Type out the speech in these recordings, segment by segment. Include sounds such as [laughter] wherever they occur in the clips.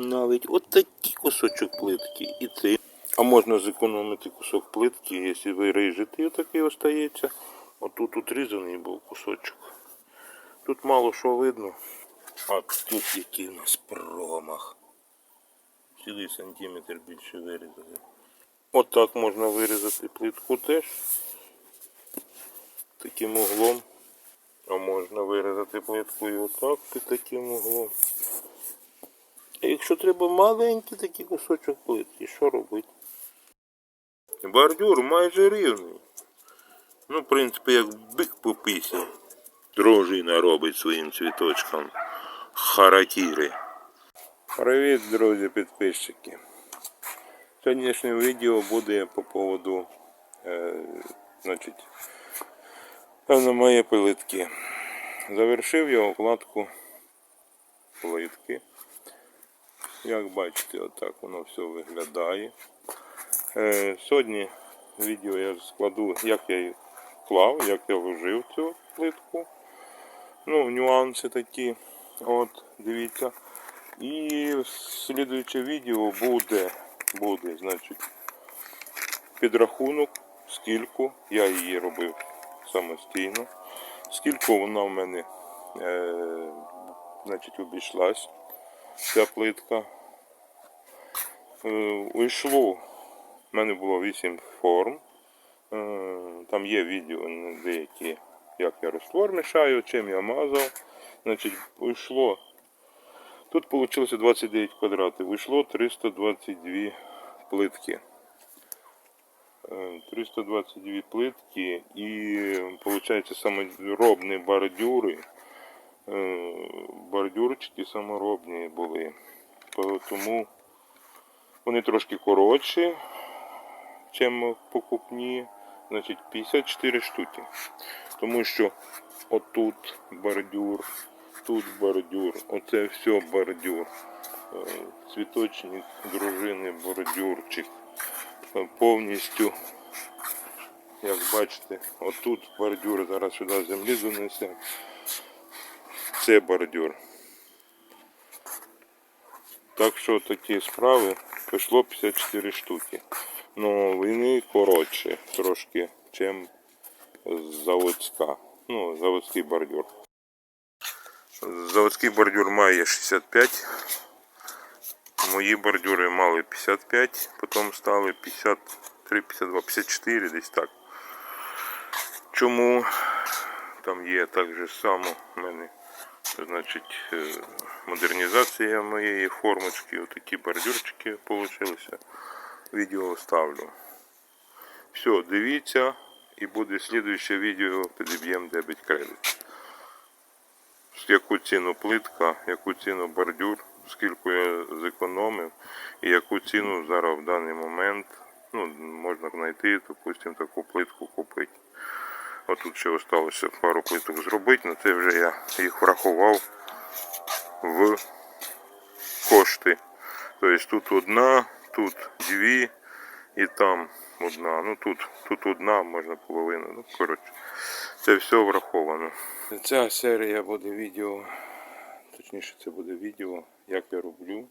Навіть от такий кусочок плитки і цей. А можна зекономити кусок плитки, якщо ви рижете, і такий остається. Отут отрізаний був кусочок. Тут мало що видно. А тут який у нас промах. Цілий сантиметр більше вирізали. Отак можна вирізати плитку теж. Таким углом. А можна вирізати плитку і отак під таким углом. А якщо треба маленький такий кусочок плитки, що робити? Бордюр майже рівний. Ну, в принципі, як бик по пісні. Дружина робить своїм цвіточкам. Харакіри. Привіт, друзі, підписчики. Сьогоднішнє відео буде по поводу е, значить, певно, моєї плитки. Завершив я укладку плитки. Як бачите, отак воно все виглядає. Е, сьогодні відео я складу, як я її клав, як я вложив цю плитку. Ну, нюанси такі. От, дивіться. І слідуюче відео буде, буде, значить, підрахунок, скільки я її робив самостійно, скільки вона в мене е, значить, обійшлась, ця плитка. Е, уйшло, в мене було 8 форм. Е, Там є відео деякі, як я роствор мішаю, чим я мазав. Значить, уйшло. Тут вийшло 29 квадратів, вийшло 322 плитки. Е, 322 плитки і виходить саморобні бордюри. Е, Бордюрчики саморобні були. Тому вони трошки коротші, ніж покупні. Значить 54 штуки. Тому що отут бордюр, тут бордюр, оце все бордюр. Е, Цвіточник дружини бордюрчик. Е, Повністю, як бачите, отут бордюр, зараз сюди землі донесе. Це бордюр. Так що такі справи пішло 54 штуки. Ну, вони коротші трошки, чим заводська. Ну, заводський бордюр. Заводський бордюр має 65. Мої бордюри мали 55, потім стали 53, 52, 54, десь так. Чому там є так же само в мене значить, е, модернізація моєї формочки, отакі бордюрчики получилися. Відео ставлю. Все, дивіться і буде слідуюче відео підіб'ємо дебет кредит. Яку ціну плитка, яку ціну бордюр, скільки я зекономив і яку ціну зараз в даний момент ну, можна знайти, допустимо, таку плитку купити. Отут ще залишилося пару плиток зробити, але це вже я їх врахував в кошти. Тобто тут одна, тут дві і там одна. Ну тут, тут одна, можна половина. Ну, коротше, це все враховано. Ця серія буде відео, точніше це буде відео, як я роблю,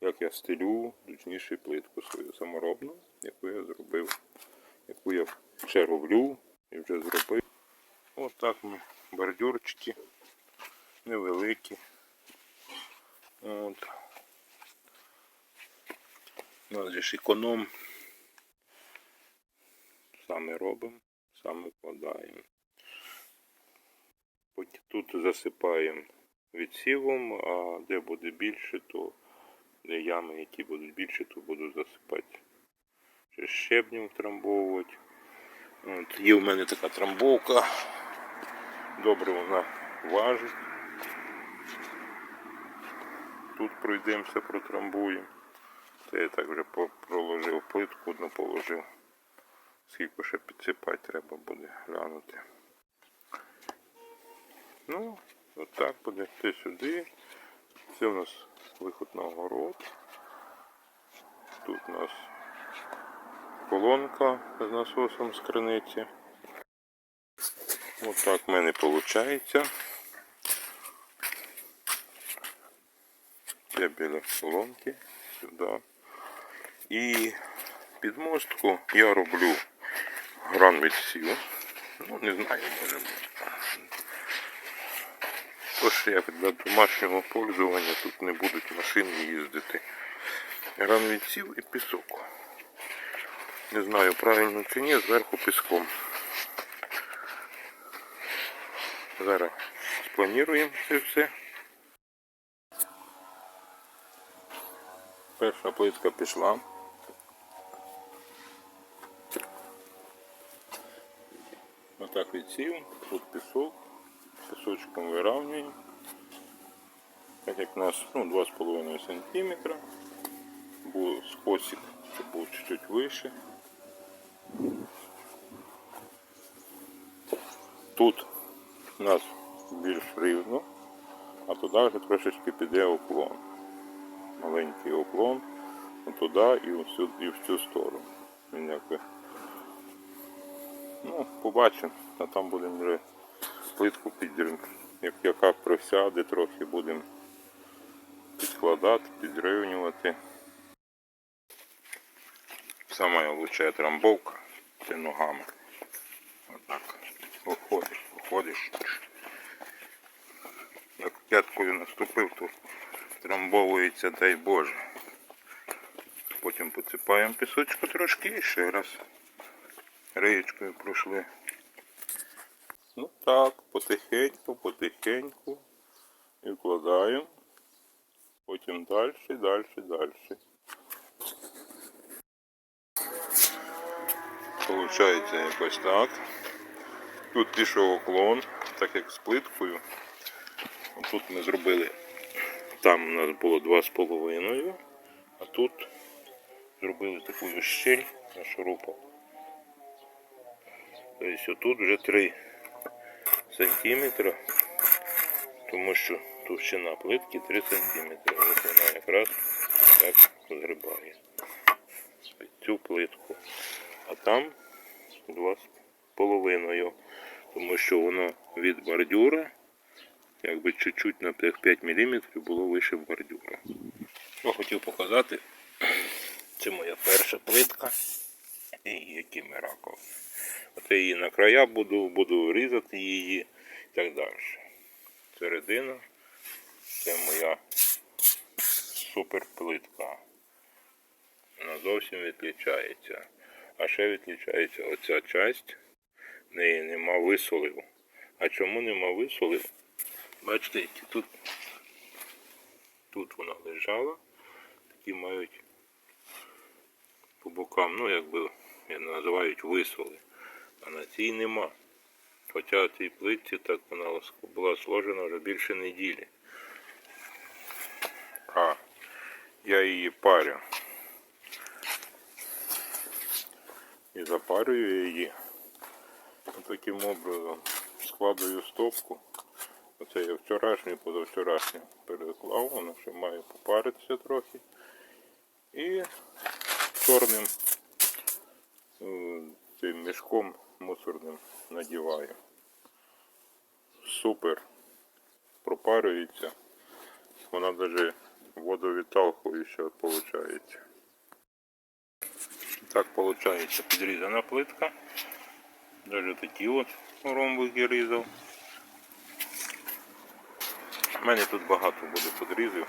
як я стелю, точніше плитку свою саморобну, яку я зробив, яку я ще роблю і вже зробив. Ось так ми бордюрчики невеликі. От. У нас же ж економ. Саме робимо, саме вкладаємо. Тут засипаємо відсівом, а де буде більше, то де ями, які будуть більше, то буду засипати. Ще щебнем втрамбовувати. От, є в мене така трамбовка. Добре вона важить. Тут пройдемося, протрамбуємо. Це я так вже проложив плитку, одну положив. Скільки ще підсипати треба буде глянути. Ну, отак буде те сюди. Це у нас виход на огород. Тут у нас колонка з насосом з криниці. Отак в мене виходить. йде біля колонки сюди. І підмостку я роблю гран відсів. Ну, не знаю, може бути. Тож як для домашнього пользування тут не будуть машини їздити. Гран відсів і пісок. Не знаю, правильно чи ні, зверху піском. Зараз сплануємо це все. Перша плитка пішла. Отак відсів, тут пісок, пісочком вирівнюємо. Так як у нас ну, 2,5 см. Був скосик, щоб був чуть-чуть вище. Тут у нас більш рівно, а туди вже трошечки піде уклон. Маленький уклон, туди і в цю, і в цю сторону. Він якби. Ну, побачимо, а там будемо вже плитку підрим. Як яка просяде, трохи будемо підкладати, підрівнювати. Сама лучшая трамбовка це ногами. Отак. Як п'яткою наступив, то трамбовується, дай Боже. Потім посипаємо пісочку трошки і ще раз реєчкою пройшли. Ну так, потихеньку, потихеньку. І вкладаємо. Потім далі, далі, далі. Получається якось так. Тут пішов уклон, так як з плиткою. Тут ми зробили, там у нас було 2,5, а тут зробили таку щель на шурупах. Тобто тут вже 3 сантиметри, тому що товщина плитки 3 сантиметри. Ось вона якраз так згрібає цю плитку. А там два з половиною, тому що воно від бордюра, якби чуть-чуть на тих 5 мм було вище бордюра. Що хотів показати, [clears throat] це моя перша плитка і якими раком. Оце її на края буду, буду різати її і так далі. Середина це моя супер плитка. Вона зовсім відлічається. А ще відлічається оця часть, неї нема висолив. А чому нема висолив? Бачите, тут, тут вона лежала, такі мають по бокам, ну якби називають висоли. А на цій нема. Хоча цій плитці так вона була сложена вже більше неділі. А я її парю. І запарюю її. Таким образом складую стопку. Оце я вчорашню, позавчорашню переклав, вона ще має попаритися трохи. І чорним е, цим мішком мусорним надіваю. Супер. Пропарюється. Вона навіть водовідталкуюча виходить. Так виходить підрізана плитка. Даже такі от ромбики різав. У мене тут багато буде подрізів.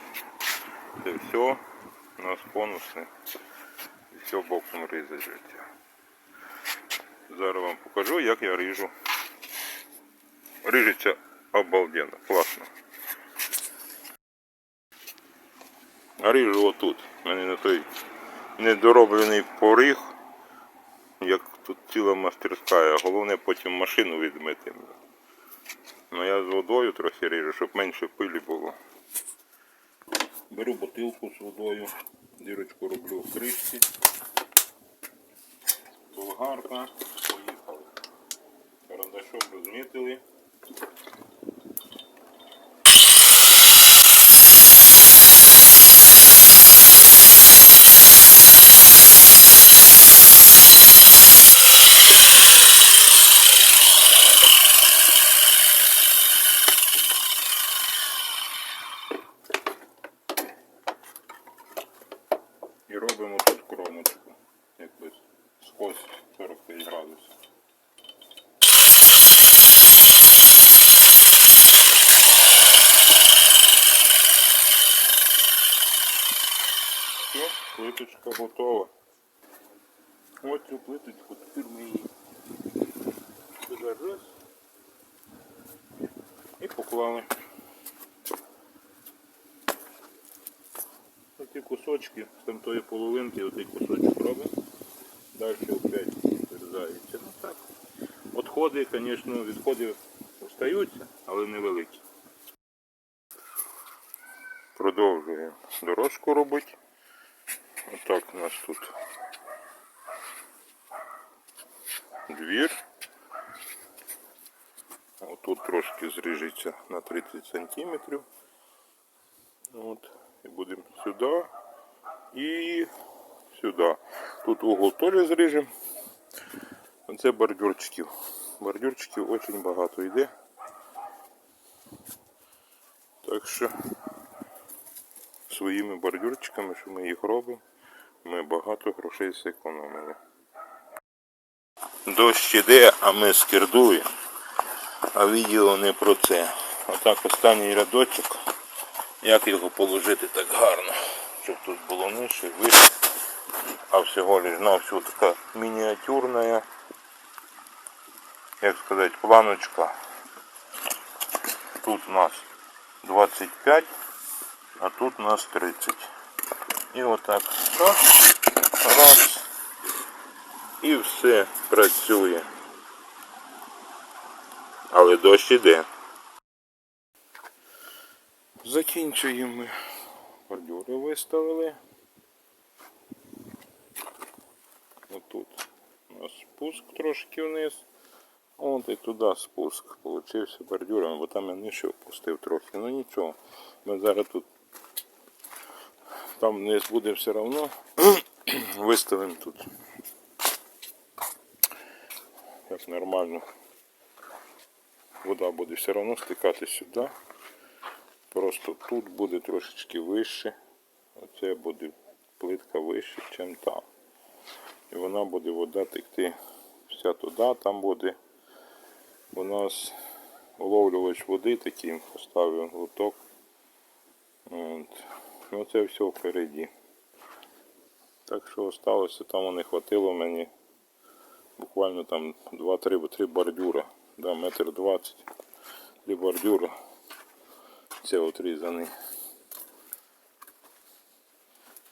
Це все у нас конусне. І все боком різати. Зараз вам покажу, як я ріжу. Ріжеться обалденно, класно. Ріжу отут. У мене на той недороблений поріг, тут ціла мастерська, головне потім машину відмити. Ну я з водою трохи ріжу, щоб менше пилі було. Беру бутилку з водою, дірочку роблю в кришці. Болгарка, поїхали. Карандашом розмітили. Градусів. Все, плиточка готова. Ось цю плиточку тепер ми її і поклали. Оці кусочки з тамтої половинки, отий кусочок робимо. Далі опять вирізається. Ну так. Отходи, звісно, відходи остаються, але невеликі. Продовжуємо дорожку робити. Отак у нас тут двір. Отут трошки зріжеться на 30 сантиметрів. От. І будемо сюди і сюди. Тут угол теж зріжемо. Оце бордюрчиків. Бордюрчиків дуже багато йде. Так що своїми бордюрчиками, що ми їх робимо, ми багато грошей зекономили. Дощ іде, а ми скердуємо. А відео не про це. Отак останній рядочок. Як його положити так гарно, щоб тут було нижче, вище. А всього лиш на всю така мініатюрна, як сказати, планочка. Тут у нас 25, а тут у нас 30. І отак раз, раз. І все працює. Але дощ іде. Закінчуємо. Бордюри виставили. Отут у нас спуск трошки вниз. От і туди спуск. Получився бордюром, бо там я нижче опустив трохи. Ну нічого. Ми зараз тут там вниз буде все одно. [clears throat] Виставимо тут. Як нормально. Вода буде все одно стикати сюди. Просто тут буде трошечки вище. Оце буде плитка вище, ніж там. І вона буде вода текти вся туди, там буде у нас уловлювач води такий, поставив глоток. От. Ну це все впереді. Так що осталося, там не хватило мені буквально там 2-3 бордюра. Да, метр двадцять. Три бордюра. Це отрізаний.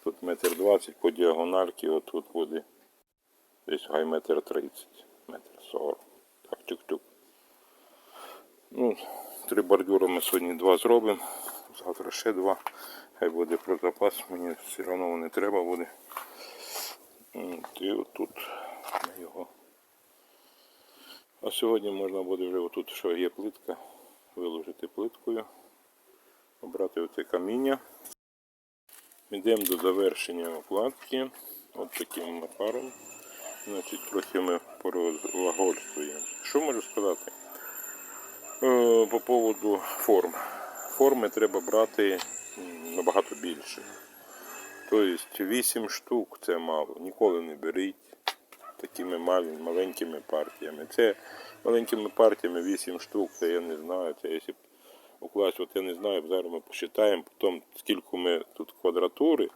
Тут метр двадцять по діагональки, отут буде десь хай метр тридцять, метр сорок. Так, тюк-тюк. Ну, три бордюри ми сьогодні два зробимо. Завтра ще два. Хай буде про запас, мені все одно не треба буде. І отут ми його. А сьогодні можна буде вже отут, що є плитка, виложити плиткою, обрати оце каміння. Йдемо до завершення окладки. От таким макаром. Значить, трохи ми порозлагольствуємо. Що можу сказати? Е, По поводу форм. Форми треба брати набагато більше. Тобто 8 штук це мало. Ніколи не беріть такими маленькими партіями. Це маленькими партіями 8 штук, це я не знаю. Це якщо укласть, от я не знаю, зараз ми посчитаємо, потім скільки ми тут квадратури.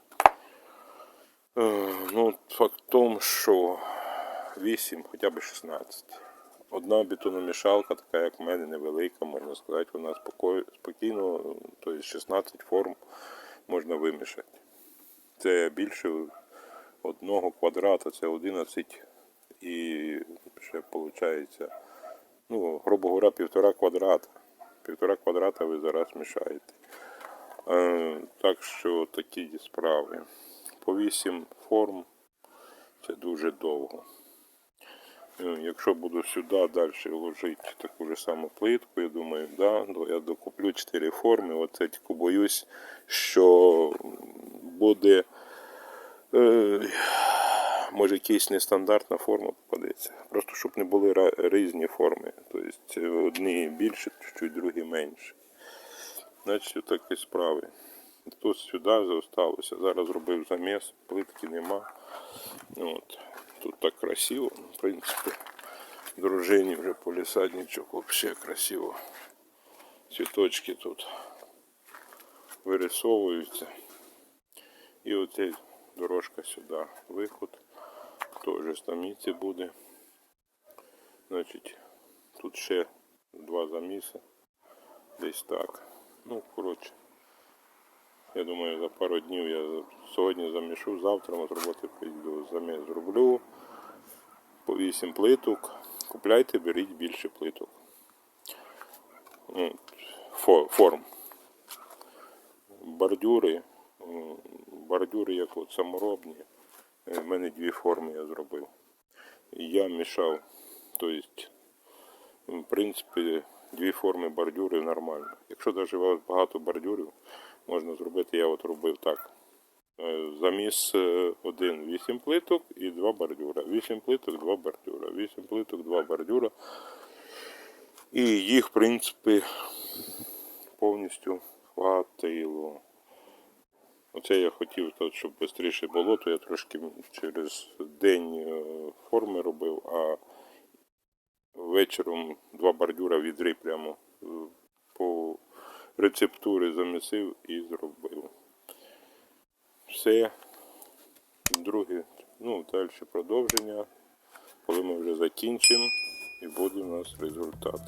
Е, Ну, факт в тому, що 8, хоча б 16. Одна бетономішалка, така як в мене, невелика, можна сказати, вона спокійно, тобто 16 форм можна вимішати. Це більше одного квадрата, це 11 і ще виходить, ну, грубо говоря, півтора квадрата. Півтора квадрата ви зараз мішаєте. Е, так що такі справи. По 8 форм це дуже довго. Е, Якщо буду сюди далі вложити таку ж саму плитку, я думаю, да, ну, я докуплю 4 форми. Оце тільки боюсь, що буде е, може якась нестандартна форма попадеться. Просто щоб не були різні форми. Тобто одні більше, чуть-чуть, другі менше. Значить, такі справи. Тут сюди залишилося. Зараз зробив заміс, плитки нема. От. Тут так красиво, в принципі. Дружині вже полісадничок, взагалі красиво. Цвіточки тут вирисовуються. І оця дорожка сюди. Виход. Теж стаміці буде. Значить, тут ще два заміси. Десь так. Ну, коротше. Я думаю, за пару днів я сьогодні замішу, завтра з роботи прийду заміс зроблю. По 8 плиток. Купляйте, беріть більше плиток. Форм. Бордюри. Бордюри як от саморобні. Е, В мене дві форми я зробив. Я мішав. Тобто, в принципі, дві форми бордюри нормально. Якщо навіть у вас багато бордюрів, можна зробити, я от робив так. Е, Заміс е, один 8 плиток і два бордюра. 8 плиток, два бордюра. 8 плиток, два бордюра. І їх, в принципі, повністю хватило. Оце я хотів, щоб швидше було, то я трошки через день е, форми робив, а вечором два бордюра відри прямо по рецептурі замісив і зробив. Все. Друге, ну, далі продовження, коли ми вже закінчимо і буде у нас результат.